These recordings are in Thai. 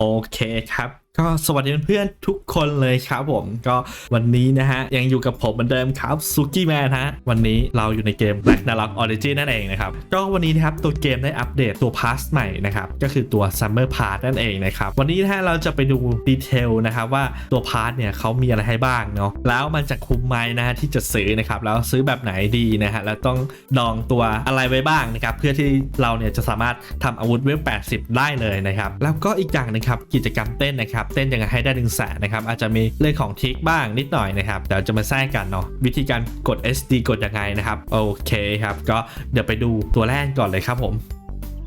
โอเคครับ ก็สวัสดีเพื่อนทุกคนเลยครับผมก็วันนี้นะฮะ ยังอยู่กับผมเหมือนเดิมครับซูกี้แมนฮะ วันนี้เราอยู่ในเกม Black n a r o k Origin นั่นเองนะครับ ก็วันนี้นะครับ ตัวเกมได้อัปเดตตัวพาสใหม่นะครับ ก็คือตัว Summer Pass นั่นเองนะครับ วันนี้นะฮะเราจะไปดูดีเทลนะครับว่าตัวพาสเนี่ยเขามีอะไรให้บ้างเนาะแล้วมันจะคุ้มไหมนะฮะที่จะซื้อนะครับแล้วซื้อแบบไหนดีนะฮะแล้วต้องดองตัวอะไรไว้บ้างนะครับเพื่อที่เราเนี่ยจะสามารถทำอาวุธเวล80 ได้เลยนะครับแล้วก็อีกอย่างหนึงครับกิจกรรมเต้นนะครับเต้นยังไงให้ได้หนึ่งแสนนะครับอาจจะมีเรื่องของทิกบ้างนิดหน่อยนะครับเดี๋ยวจะมาแทรกกันเนาะวิธีการกด SD กดยังไงนะครับโอเคครับก็เดี๋ยวไปดูตัวแรกก่อนเลยครับผม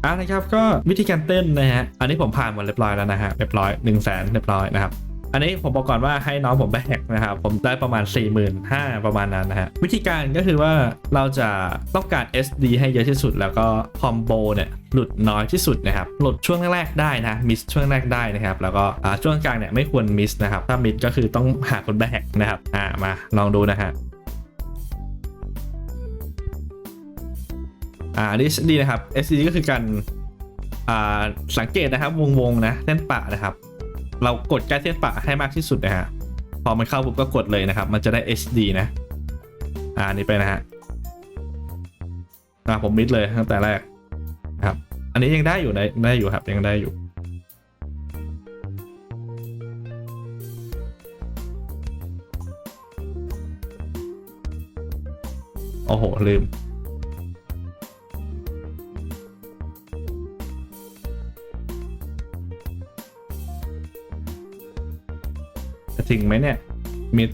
อ่านะครับก็วิธีการเต้นนะฮะอันนี้ผมผ่านหมดเรียบร้อยแล้วนะฮะเรียบร้อย1นึ่งแสนเรียบร้อยนะครับ อันนี้ผมบอกก่อนว่าให้น้องผมแฮกนะครับ ผมได้ประมาณ 4 5 0 0 0ประมาณนั้นนะฮะ วิธีการก็คือว่าเราจะต้องการ SD ให้เยอะที่สุด แล้วก็คอมโบเนี่ยหลุดน้อยที่สุดนะครับ หลุดช่วงแรกๆได้นะ มิสช่วงแรกได้นะครับ แล้วก็ช่วงกลางเนี่ยไม่ควรมิสนะครับ ถ้ามิสก็คือต้องหาคนแฮกนะครับ อ่ามาลองดูนะฮะอ่านี่ดีนะครับ SD ก็คือการอ่าสังเกตนะครับวงๆนะเส้นปะนะครับ เรากดใกล้เส้นปะให้มากที่สุดนะฮะ พอมันเข้าปุ๊บก็กดเลยนะครับ มันจะได้ HD นะ อ่านนี้ไปนะฮะอ่าผมมิดเลยตั้งแต่แรกนะครับ อันนี้ยังได้อยู่ได้ได้อยู่ครับยังได้อยู่โอ้โหลืม จริงไหมเนี่ยมิด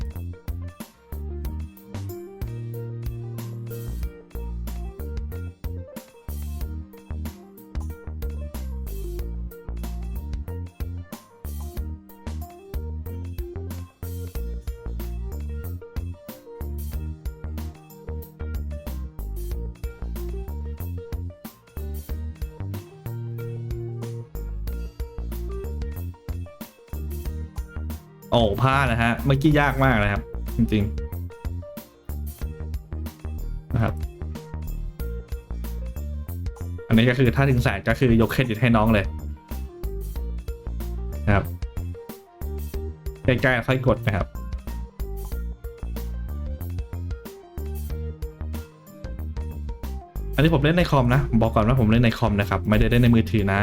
โอ้พลาดนะฮะ เมื่อกี้ยากมากนะครับ จริงๆนะครับ อันนี้ก็คือถ้าถึงแสนก็คือยกเครดิตให้น้องเลยนะครับใกล้ๆค่อยกดนะครับอันนี้ผมเล่นในคอมนะ บอกก่อนว่าผมเล่นในคอมนะครับ ไม่ได้เล่นในมือถือนะ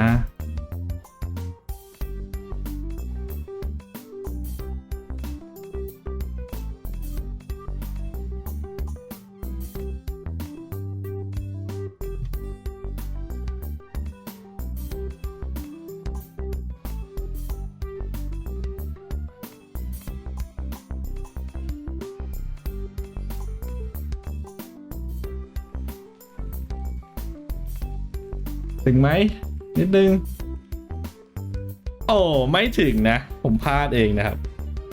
ถึงไหมนิดนึง โอ้ไม่ถึงนะ ผมพลาดเองนะครับ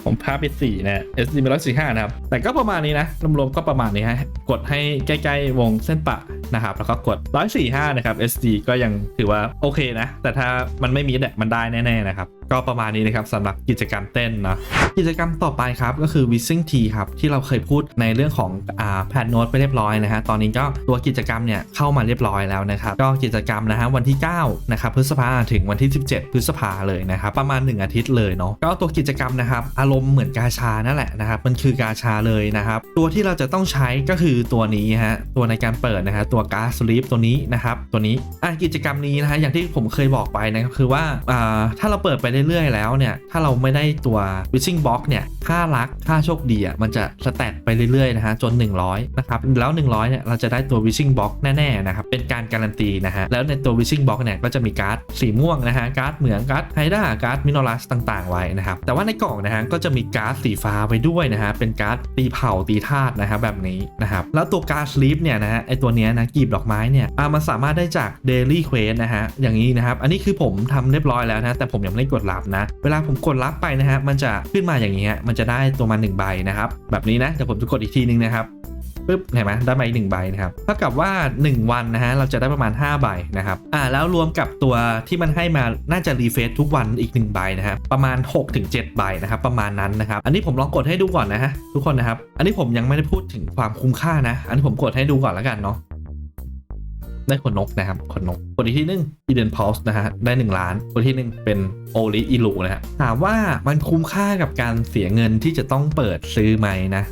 ผมพลาดไปสี่นะ SD เป็นร้อยสี่ห้านะครับ แต่ก็ประมาณนี้นะรวมๆก็ประมาณนี้ฮะกดให้ใกล้ๆวงเส้นปะนะครับ แล้วก็กด145นะครับ SD ก็ยังถือว่าโอเคนะ แต่ถ้ามันไม่มีเนี่ยมันได้แน่ๆนะครับ ก็ประมาณนี้นะครับสำหรับกิจกรรมเต้นนะกิจกรรมต่อไปครับก็คือ w i s i n g T ครับที่เราเคยพูดในเรื่องของอ่าแพดโน้ตไปเรียบร้อยนะฮะตอนนี้ก็ตัวกิจกรรมเนี่ยเข้ามาเรียบร้อยแล้วนะครับก็กิจกรรมนะฮะวันที่9นะครับพฤษภาถึงวันที่ 17 พฤษภาเลยนะครับประมาณ 1 อาทิตย์เลยเนาะก็ตัวกิจกรรมนะครับอารมณ์เหมือนกาชานั่นแหละนะครับมันคือกาชาเลยนะครับตัวที่เราจะต้องใช้ก็คือตัวนี้ฮะตัวในการเปิดนะฮะตัวการ์ดสลีปตัวนี้นะครับตัวนี้อะกิจกรรมนี้นะฮะอย่างที่ผมเคยบอกไปนะครับคือว่าอ่าถ้าเราเปิดไปเเรื่อยๆ แล้วเนี่ย ถ้าเราไม่ได้ตัว wishing box เนี่ย ค่ารัก ค่าโชคดีอะ มันจะสแตทไปเรื่อยๆ นะฮะ จน 100 นะครับ แล้ว 100 เนี่ย เราจะได้ตัว wishing box แน่ๆ นะครับ เป็นการการันตีนะฮะ แล้วในตัว wishing box เนี่ย ก็จะมีการ์ดสีม่วงนะฮะ การ์ดเหมือง การ์ดไฮด้า การ์ดมินอลัสต่างๆ ไว้นะครับ แต่ว่าในกล่องนะฮะ ก็จะมีการ์ดสีฟ้าไว้ด้วยนะฮะ เป็นการ์ดตีเผาตีธาตุนะครับแบบนี้นะครับ แล้วตัวการ์ดสลีปเนี่ยนะฮะ ไอตัวเนี้ยนะกีบดอกไม้เนี่ยอ่ามันสามารถได้จาก daily quest นะฮะ อย่างนี้นะครับ อันนี้คือผมทำเรียบร้อยแล้วนะ แต่ผมยังไม่ได้กดรับนะ เวลาผมกดรับไปนะฮะมันจะขึ้นมาอย่างนี้ฮะมันจะได้ตัวมา1ใบนะครับ แบบนี้นะเดี๋ยวผมจะกดอีกทีนึงนะครับปึ๊บเห็นไหมได้มาอีกหนึ่งใบนะครับเท่ากับว่า 1 วันนะฮะเราจะได้ประมาณ 5 ใบนะครับอ่าแล้วรวมกับตัวที่มันให้มาน่าจะรีเฟซทุกวันอีก1ใบนะครับประมาณ 6-7 ใบนะครับประมาณนั้นนะครับอันนี้ผมลองกดให้ดูก่อนนะฮะทุกคนนะครับอันนี้ผมยังไม่ได้พูดถึงความคุ้มค่านะ อันนี้ผมกดให้ดูก่อนแล้วกันเนาะ ได้ขนนกนะครับขนนก คนที่หนึ่งอีเดนพอลส์นะฮะได้ 1 ล้าน คนที่หนึ่งเป็นโอลิอิลูนะฮะถามว่ามันคุ้มค่ากับการเสียเงินที่จะต้องเปิดซื้อไหมนะ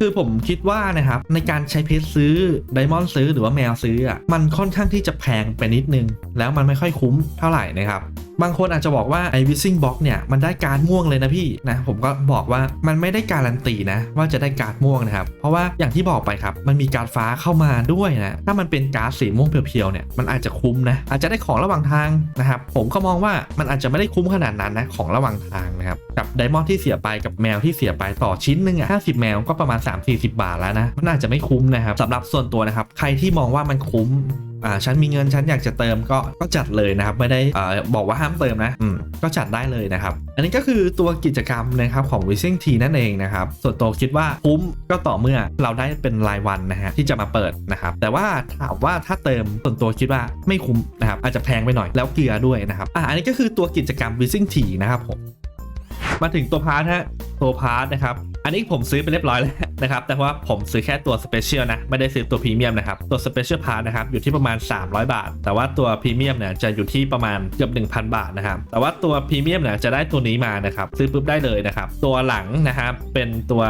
คือผมคิดว่านะครับในการใช้เพชรซื้อไดมอนด์ซื้อหรือว่าแมวซื้ออะมันค่อนข้างที่จะแพงไปนิดนึง แล้วมันไม่ค่อยคุ้มเท่าไหร่นะครับ บางคนอาจจะบอกว่าไอ้วิซิงบ็อกเนี่ยมันได้การม่วงเลยนะพี่นะผมก็บอกว่ามันไม่ได้การันตีนะว่าจะได้การม่วงนะครับ เพราะว่าอย่างที่บอกไปครับมันมีการฟ้าเข้ามาด้วยนะถ้ามันเป็นการสีม่วงเพียวๆเนี่ยมันอาจจะคุ้มนะอาจจะได้ของระหว่างทางนะครับผมก็มองว่ามันอาจจะไม่ได้คุ้มขนาดนั้นนะของระหว่างทางนะครับกับไดมอนด์ที่เสียไปกับแมวที่เสียไปต่อชิ้นหนึ่งอะห้าสิบแมวก็ประมาณ 3-40 บาทแล้วนะมันอาจจะไม่คุ้มนะครับสำหรับส่วนตัวนะครับใครที่มองว่ามันคุ้ม อ่าฉันมีเงินฉันอยากจะเติมก็ก็จัดเลยนะครับไม่ได้อ่าบอกว่าห้ามเติมนะอืมก็จัดได้เลยนะครับ อันนี้ก็คือตัวกิจกรรมนะครับของ w i s i n g T นั่นเองนะครับส่วนตัวคิดว่าคุ้มก็ต่อเมื่อเราได้เป็นรายวันนะฮะที่จะมาเปิดนะครับแต่ว่าถามว่าถ้าเติมส่วนตัวคิดว่าไม่คุ้มนะครับอาจจะแพงไปหน่อยแล้วเกลือด้วยนะครับอ่าอันนี้ก็คือตัวกิจกรรม w i s i n g T นะครับผมมาถึงตัวพาร์ทฮะตัวพาร์ทนะครับ อันนี้ผมซื้อไปเรียบร้อยแล้วนะครับ แต่ว่าผมซื้อแค่ตัวสเปเชียลนะ ไม่ได้ซื้อตัวพรีเมียมนะครับ ตัวสเปเชียลพาร์ทนะครับอยู่ที่ประมาณ 300 บาท แต่ว่าตัวพรีเมียมเนี่ยจะอยู่ที่ประมาณเกือบ1,000 บาทนะครับ แต่ว่าตัวพรีเมียมเนี่ยจะได้ตัวนี้มานะครับ ซื้อปุ๊บได้เลยนะครับ ตัวหลังนะครับเป็นตัว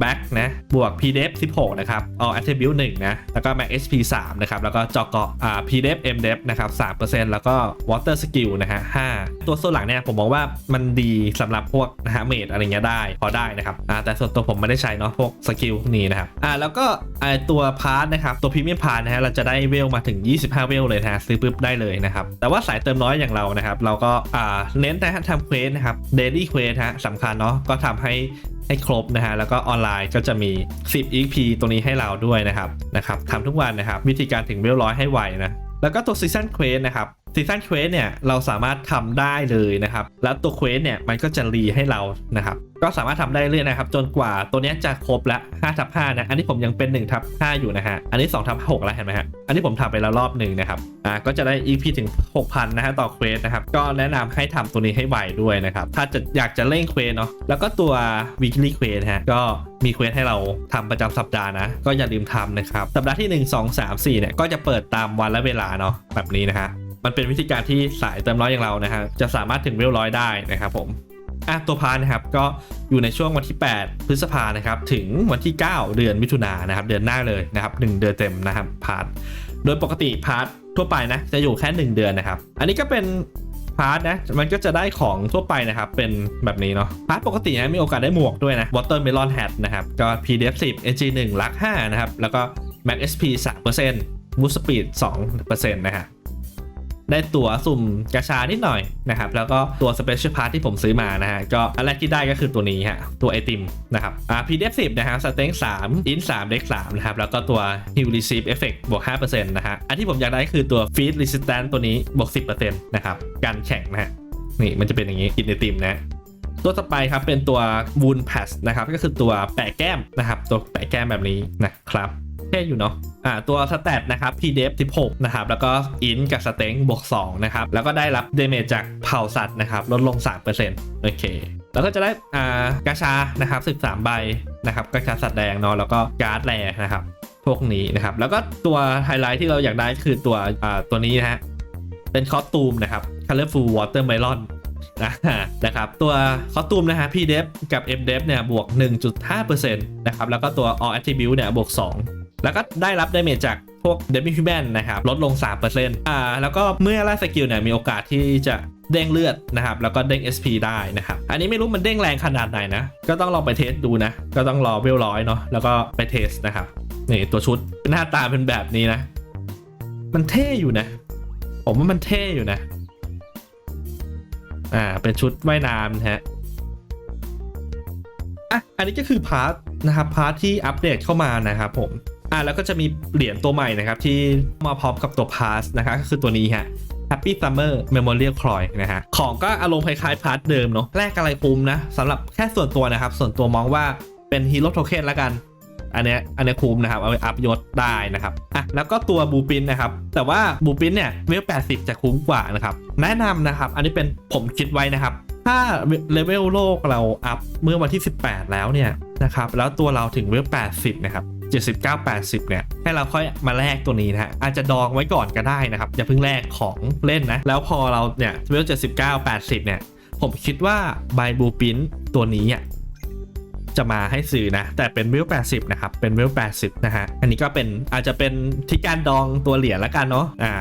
แบ็กนะ บวก pdef 16 นะครับ all attribute 1นะ แล้วก็ max sp 3นะครับ แล้วก็จอเกาะอ่า pdef mdef นะครับ 3%แล้วก็ water skill นะฮะ 5 ตัวส่วนหลังเนี่ยผมมองว่ามันดีสำหรับพวกนะฮะเมดอะไรเงี้ยได้พอได้นะครับอ่าแต่ส่วนตัวผมไม่ได้ใช้เนาะพวกสกิลพวกนี้นะครับอ่าแล้วก็ไอตัวพาร์ทนะครับตัวพรีเมียมพาร์ทนะฮะเราจะได้เวลมาถึง 25 เวลเลยนะฮะซื้อปุ๊บได้เลยนะครับแต่ว่าสายเติมน้อยอย่างเรานะครับ เราก็อ่าเน้นนะฮะทำเควสนะครับเดลี่เควสฮะสำคัญเนาะก็ทำให้ให้ครบนะฮะแล้วก็ออนไลน์ก็จะมี 10 EP ตรงนี้ให้เราด้วยนะครับนะครับทำทุกวันนะครับ วิธีการถึงเวลร้อยให้ไวนะแล้วก็ตัวซีซันเควสนะครับ ซีซันเควสเนี่ยเราสามารถทำได้เลยนะครับ แล้วตัวเควสเนี่ยมันก็จะรีให้เรานะครับ ก็สามารถทำได้เรื่อยนะครับ จนกว่าตัวนี้จะครบละ5ทับ5นะ อันนี้ผมยังเป็น1ทับ5อยู่นะฮะ อันนี้2ทับ6แล้วเห็นไหมฮะ อันนี้ผมทำไปแล้วรอบหนึ่งนะครับ อ่า ก็จะได้ EP ถึง 6,000 นะฮะต่อเควสนะครับ ก็แนะนำให้ทำตัวนี้ให้ไวด้วยนะครับ ถ้าจะอยากจะเร่งเควสเนาะ แล้วก็ตัว weekly เควสฮะ ก็มีเควสให้เราทำประจำสัปดาห์นะ ก็อย่าลืมทำนะครับ สัปดาห์ที่ 1 2 3 4เนี่ย ก็จะเปิดตามวันและเวลาเนาะ แบบนี้นะฮะ มันเป็นวิธีการที่สายเติมร้อยอย่างเรานะฮะจะสามารถถึงเวลร้อยได้นะครับผมอะตัวพาร์ทนะครับก็อยู่ในช่วงวันที่ 8 พฤษภานะครับถึงวันที่ 9 เดือนมิถุนายนนะครับเดือนหน้าเลยนะครับ1เดือนเต็มนะครับพาร์ทโดยปกติพาร์ททั่วไปนะจะอยู่แค่ 1 เดือนนะครับ อันนี้ก็เป็นพาร์ทนะมันก็จะได้ของทั่วไปนะครับ เป็นแบบนี้เนาะพาร์ทปกตินะมีโอกาสได้หมวกด้วยนะ Watermelon Hat นะครับก็ PDF 10 AG 1 Luck 5นะครับแล้วก็ Max SP 3% Boost Speed 2%นะฮะ ได้ตั๋วสุ่มกระชานิดหน่อยนะครับ แล้วก็ตัว Special Part ที่ผมซื้อมานะฮะ ก็อันแรกที่ได้ก็คือตัวนี้ฮะ ตัวไอติมนะครับ อ่า PDF 10นะฮะ Strength 3 Int 3 Dex 3นะครับ แล้วก็ตัว Heal Receive Effect บวก5%นต์นะฮะ อันที่ผมอยากได้คือตัว Feed Resistance ตัวนี้บวก10%นต์นะครับกันแข็งนะฮะนี่มันจะเป็นอย่างนี้กินไอติมนะตัวต่อไปครับเป็นตัว Wound Patch นะครับก็คือตัวแปะแก้มนะครับ ตัวแปะแก้มแบบนี้นะครับ เท่อยู่เนาะอ่าตัวสแตทนะครับ pdef 16นะครับ แล้วก็ int กับ strength บวก2นะครับ แล้วก็ได้รับ damage จากเผ่าสัตว์นะครับ ลดลง 3%โอเค แล้วก็จะได้อ่ากาชานะครับ 13 ใบนะครับกาชาสัตว์แดงเนาะแล้วก็การ์ดแรนะครับ พวกนี้นะครับ แล้วก็ตัวไฮไลท์ที่เราอยากได้คือตัวอ่าตัวนี้นะฮะเป็นคอสตูมนะครับ colorful watermelon นะนะครับตัวคอสตูมนะฮะ pdef กับ mdef เนี่ยบวก 1.5%นะครับแล้วก็ตัว all attribute เนี่ยบวก 2 แล้วก็ได้รับดาเมจจากพวก Demi Human นะครับลดลง 3%อ่าแล้วก็เมื่อไล่สกิลเนี่ยมีโอกาสที่จะเด้งเลือดนะครับ แล้วก็เด้ง SP ได้นะครับ อันนี้ไม่รู้มันเด้งแรงขนาดไหนนะ ก็ต้องลองไปเทสดูนะ ก็ต้องรอเวลร้อยเนาะแล้วก็ไปเทสนะครับนี่ตัวชุดหน้าตาเป็นแบบนี้นะ มันเท่อยู่นะ ผมว่ามันเท่อยู่นะ อ่า เป็นชุดว่ายน้ำนะฮะอะอันนี้ก็คือพาร์ทนะครับพาร์ทที่อัปเดตเข้ามานะครับผม อะแล้วก็จะมีเหรียญตัวใหม่นะครับ ที่มาพร้อมกับตัวพาสนะครับก็คือตัวนี้ฮะ Happy Summer Memorial Coin นะฮะ ของก็อารมณ์คล้ายๆพาร์ทเดิมเนาะแลกอะไรคุ้มนะสำหรับแค่ส่วนตัวนะครับ ส่วนตัวมองว่าเป็นฮีโร่โทเค็นล้วกัน อันเนี้ยอันเนี้ยคุ้มนะครับ เอาไปอัพยศได้นะครับ อะ แล้วก็ตัวบูปินนะครับ แต่ว่าบูปินเนี่ยเวล 80 จะคุ้มกว่านะครับ แนะนำนะครับ อันนี้เป็นผมคิดไว้นะครับ ถ้าเลเวลโลกเราอัพเมื่อวันที่ 18 แล้วเนี่ยนะครับ แล้วตัวเราถึงเวล 80 นะครับ 79 80 เนี่ย ให้เราค่อยมาแลกตัวนี้นะฮะ อาจจะดองไว้ก่อนก็ได้นะครับ อย่าเพิ่งแลกของเล่นนะ แล้วพอเราเนี่ยเวล79 80 เนี่ย ผมคิดว่าใบบูปินตัวนี้อะจะมาให้ซื้อนะ แต่เป็นเวล80 นะครับ เป็นเวล80 นะฮะ อันนี้ก็เป็นอาจจะเป็นที่การดองตัวเหรียญละกันเนาะอ่า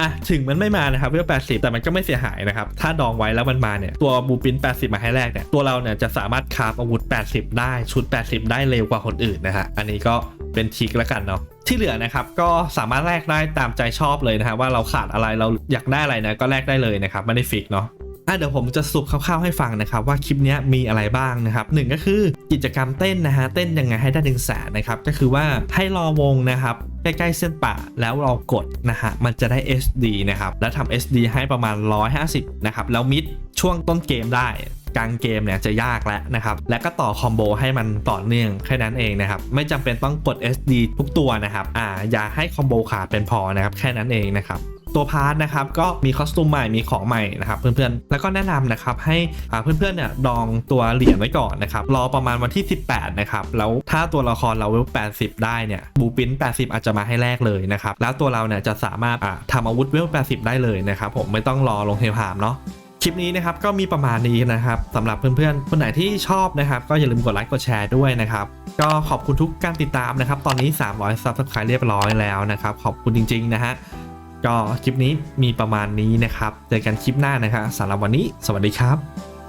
อะถึงมันไม่มานะครับเวล80 แต่มันก็ไม่เสียหายนะครับ ถ้าดองไว้แล้วมันมาเนี่ยตัวบูปิน 80 มาให้แรกเนี่ยตัวเราเนี่ยจะสามารถคาบอาวุธ 80 ได้ชุด 80 ได้เร็วกว่าคนอื่นนะฮะอันนี้ก็เป็นทิกแล้วกันเนาะที่เหลือนะครับก็สามารถแลกได้ตามใจชอบเลยนะฮะว่าเราขาดอะไรเราอยากได้อะไรนะก็แลกได้เลยนะครับไม่ได้ฟิกเนาะ อะเดี๋ยวผมจะสรุปคร่าวๆให้ฟังนะครับว่าคลิปนี้มีอะไรบ้างนะครับหนึ่งก็คือกิจกรรมเต้นนะฮะเต้นยังไงให้ได้ถึงแสนนะครับก็คือว่าให้รอวงนะครับใกล้ๆเส้นป่าแล้วเรากดนะฮะมันจะได้ SD นะครับแล้วทำ SD ให้ประมาณ 150นะครับแล้วมิดช่วงต้นเกมได้กลางเกมเนี่ยจะยากแล้วนะครับ และก็ต่อคอมโบให้มันต่อเนื่องแค่นั้นเองนะครับ ไม่จำเป็นต้องกด SD ทุกตัวนะครับ อ่า อย่าให้คอมโบขาดเป็นพอนะครับ แค่นั้นเองนะครับ ตัวพาร์ทนะครับก็มีคอสตูมใหม่มีของใหม่นะครับเพื่อนๆ แล้วก็แนะนำนะครับให้เพื่อนๆเนี่ยดองตัวเหรียญไว้ก่อนนะครับรอประมาณวันที่ 18 นะครับ แล้วถ้าตัวละครเราเวล 80 ได้เนี่ยบูปิน 80 อาจจะมาให้แรกเลยนะครับ แล้วตัวเราเนี่ยจะสามารถทำอาวุธเวล 80 ได้เลยนะครับผมไม่ต้องรอลงเทลหามเนาะคลิปนี้นะครับก็มีประมาณนี้นะครับสำหรับเพื่อนๆ คนไหนที่ชอบนะครับก็อย่าลืมกดไลค์กดแชร์ด้วยนะครับ ก็ขอบคุณทุกการติดตามนะครับ ตอนนี้ 300 Subscribe เรียบร้อยแล้วนะครับ ขอบคุณจริง ๆ นะฮะ ก็คลิปนี้มีประมาณนี้นะครับ เจอกันคลิปหน้านะครับสำหรับวันนี้ สวัสดีครับ